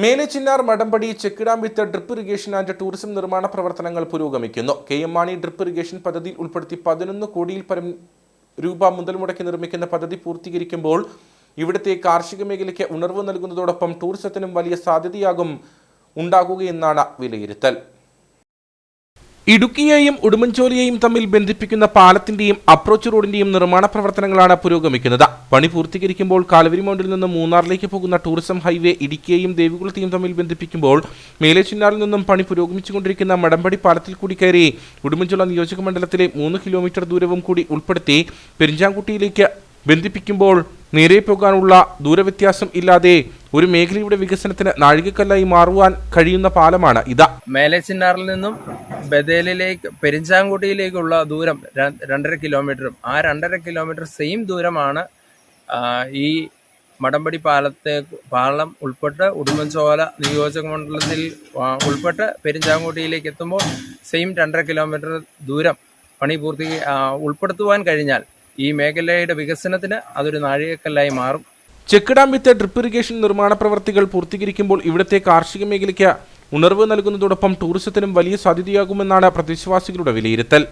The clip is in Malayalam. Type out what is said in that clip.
മേലെ Chinnar Madampadi check dam with drip irrigation and tourism നിർമ്മാണ പ്രവർത്തനങ്ങൾ പുരോഗമിക്കുന്നു. K M Mani drip irrigation പദ്ധതിയിൽ ഉൾപ്പെടുത്തി പതിനൊന്ന് കോടിയിൽ പരം രൂപ മുതൽ മുടക്കി നിർമ്മിക്കുന്ന പദ്ധതി പൂർത്തീകരിക്കുമ്പോൾ ഇവിടുത്തെ കാർഷിക മേഖലയ്ക്ക് ഉണർവ് നൽകുന്നതോടൊപ്പം ടൂറിസത്തിനും വലിയ സാധ്യതയാകും ഉണ്ടാകുകയെന്നാണ് വിലയിരുത്തൽ. ഇടുക്കിയെയും ഉടുമ്പൻചോലിയെയും തമ്മിൽ ബന്ധിപ്പിക്കുന്ന പാലത്തിന്റെയും അപ്രോച്ച് റോഡിന്റെയും നിർമ്മാണ പ്രവർത്തനങ്ങളാണ് പുരോഗമിക്കുന്നത്. പണി പൂർത്തീകരിക്കുമ്പോൾ കാലവരി മൗണ്ടിൽ നിന്ന് മൂന്നാറിലേക്ക് പോകുന്ന ടൂറിസം ഹൈവേ ഇടുക്കിയെയും ദേവികുളത്തെയും തമ്മിൽ ബന്ധിപ്പിക്കുമ്പോൾ മേലേച്ചിന്നാറിൽ നിന്നും പണി പുരോഗമിച്ചുകൊണ്ടിരിക്കുന്ന മടമ്പടി പാലത്തിൽ കൂടി കയറി ഉടുമ്പൻചോല നിയോജക മണ്ഡലത്തിലെ മൂന്ന് കിലോമീറ്റർ ദൂരവും കൂടി ഉൾപ്പെടുത്തി പെരിഞ്ചാംകുട്ടിയിലേക്ക് ബന്ധിപ്പിക്കുമ്പോൾ നേരെ പോകാനുള്ള ദൂരവ്യത്യാസം ഇല്ലാതെ ഒരു മേഖലയുടെ വികസനത്തിന് നാഴികക്കല്ലായി മാറുവാൻ കഴിയുന്ന പാലമാണ് ഇത്. മേലച്ചിന്നാറിൽ നിന്നും ബദേലിലേക്ക് പെരിഞ്ചാങ്കുട്ടിയിലേക്കുള്ള ദൂരം രണ്ടര കിലോമീറ്ററും ആ രണ്ടര കിലോമീറ്റർ സെയിം ദൂരമാണ് ഈ മടമ്പടി പാലത്തെ പാലം ഉൾപ്പെട്ട് ഉടുമ്പൻചോല നിയോജക മണ്ഡലത്തിൽ ഉൾപ്പെട്ട് പെരിഞ്ചാങ്കുട്ടിയിലേക്ക് എത്തുമ്പോൾ സെയിം രണ്ടര കിലോമീറ്റർ ദൂരം പണി പൂർത്തി ഉൾപ്പെടുത്തുവാൻ കഴിഞ്ഞാൽ ഈ മേഖലയുടെ വികസനത്തിന് അതൊരു നാഴികക്കല്ലായി മാറും. ചെക്ക് വിത്ത് ഡ്രിപ്പ് ഇറിഗേഷൻ നിർമ്മാണ പ്രവർത്തികൾ പൂർത്തീകരിക്കുമ്പോൾ ഇവിടുത്തെ കാർഷിക മേഖലയ്ക്ക് ഉണർവ് നൽകുന്നതോടൊപ്പം ടൂറിസത്തിനും വലിയ സാധ്യതയാകുമെന്നാണ് പ്രദേശവാസികളുടെ വിലയിരുത്തൽ.